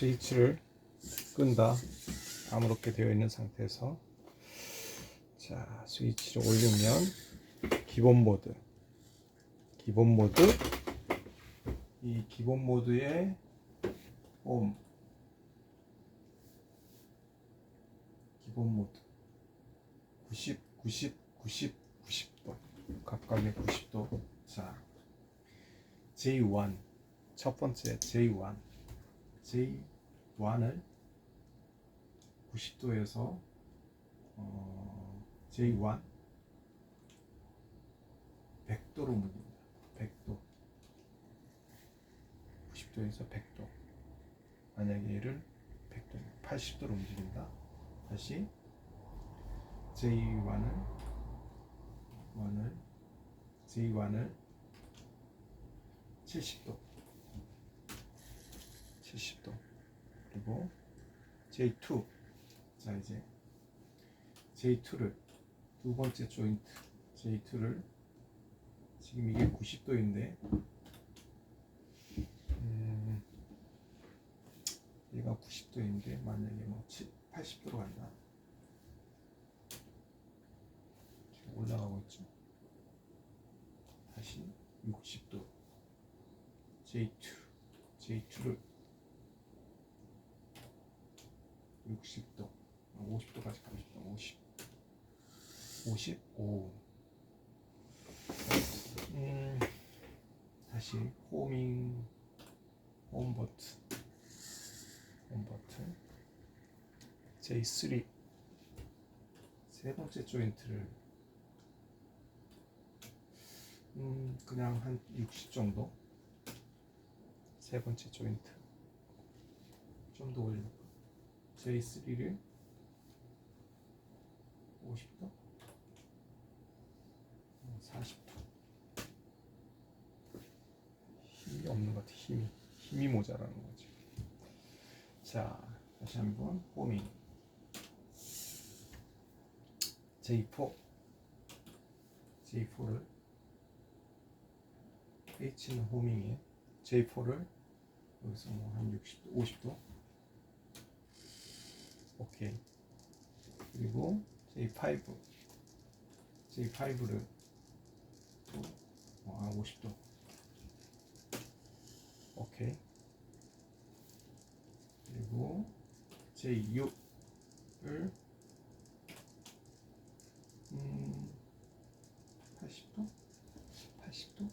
스위치를 끈다. 아무렇게 되어 있는 상태에서. 자 스위치를 올리면 기본 모드. 기본 모드. 이 기본 모드의 홈. 기본 모드. 90 90 90 90도. 각각의 90도. 자 J1 첫 번째 J1 J1을 90도에서 어, J1 100도로 옮깁니다. 100도 90도에서 100도 만약에 얘를 100도 80도로 움직인다. 다시 J1을 1을 J1을 70도 70도. 그리고 J2 자 이제 J2를 두 번째 조인트 J2를 지금 이게 90도인데 음, 얘가 90도인데 만약에 뭐 80도로 간다 지금 올라가고 있죠. 다시 60도. J2 J2를 60도 50도까지 가고 싶다. 50 55 음, 다시 호밍 홈 버튼. 홈 버튼. J3 세 번째 조인트를. 음, 그냥 한 60 정도? 세 번째 조인트. 좀 더 올려 J3를 50도? 40도. 힘이 없는 것 같아 힘이. 힘이 모자라는 거지. 자 다시 한번 호밍 J4 J4를 H는 호밍에 J4를 여기서 뭐 한 60도 50도? 오케이. 그리고 J5 J5를 또 어, 아, 50도. 오케이. 그리고 J6을 음 80도? 80도?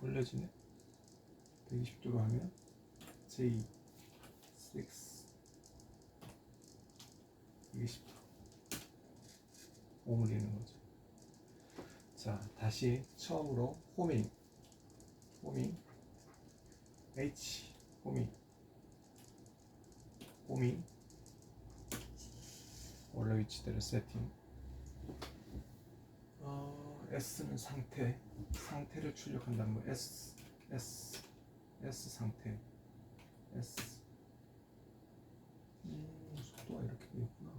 벌려지네? 120도로 하면 J6 120도 오므리는 거죠. 자, 다시 처음으로 호밍, 호밍, H, 호밍, 호밍, 원래 위치대로 세팅. 어, S는 상태, 상태를 출력한다는 거. S, S, S 상태, S. 음, 속도가 이렇게 돼 있구나.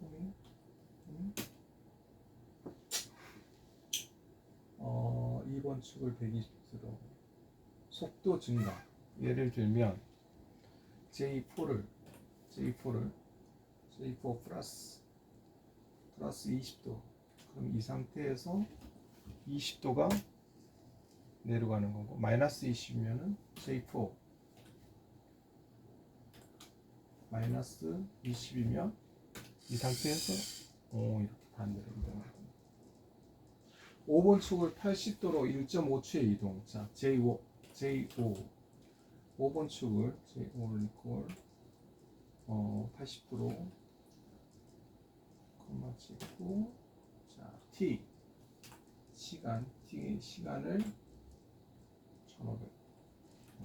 호밍, 호밍. 어, 2번 축을 120도로 속도 증가. 예를 들면 J4를 J4를 J4 플러스 플러스 20도. 그럼 이 상태에서 20도가 내려가는 거고 마이너스 20이면은 J4 마이너스 20이면 이 상태에서 오 이렇게 반대로 이동하는 겁니다. 5번 축을 80도로 1.5초의 이동. 자, J5, J5. 5번 축을 J5를 이퀄 어, 80도로 콤마 찍고 자, T 시간 T 시간을 1500뭐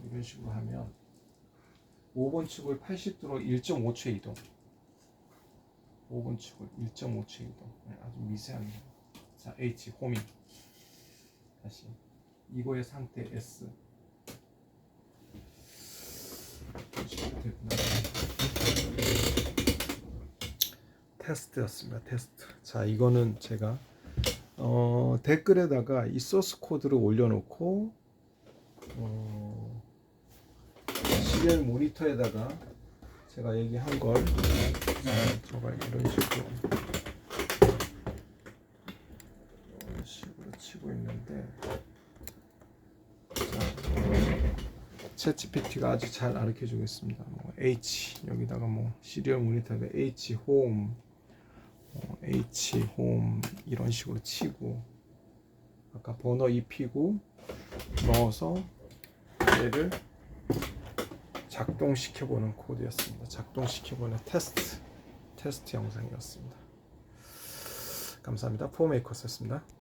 이런 식으로 하면 5번 축을 80도로 1.5초의 이동. 5번 축을 1.5초의 이동. 네, 아주 미세하게. 자, H 호밍. 다시 이거의 상태 S. 테스트였습니다. 테스트. 자, 이거는 제가 어, 댓글에다가 이 소스 코드를 올려놓고 어, 시리얼 모니터에다가 제가 얘기한 걸 어, 저가 이런 식으로 이런 식으로 치고 있는데 자, 챗GPT가 아주 잘 가르쳐 주겠습니다. 뭐 H 여기다가 뭐 시리얼 모니터에 H 홈, 어, H 홈 이런 식으로 치고 아까 번호 입히고 넣어서 얘를 작동시켜보는 코드였습니다. 작동시켜보는 테스트 테스트 영상이었습니다. 감사합니다. 포메이커스였습니다.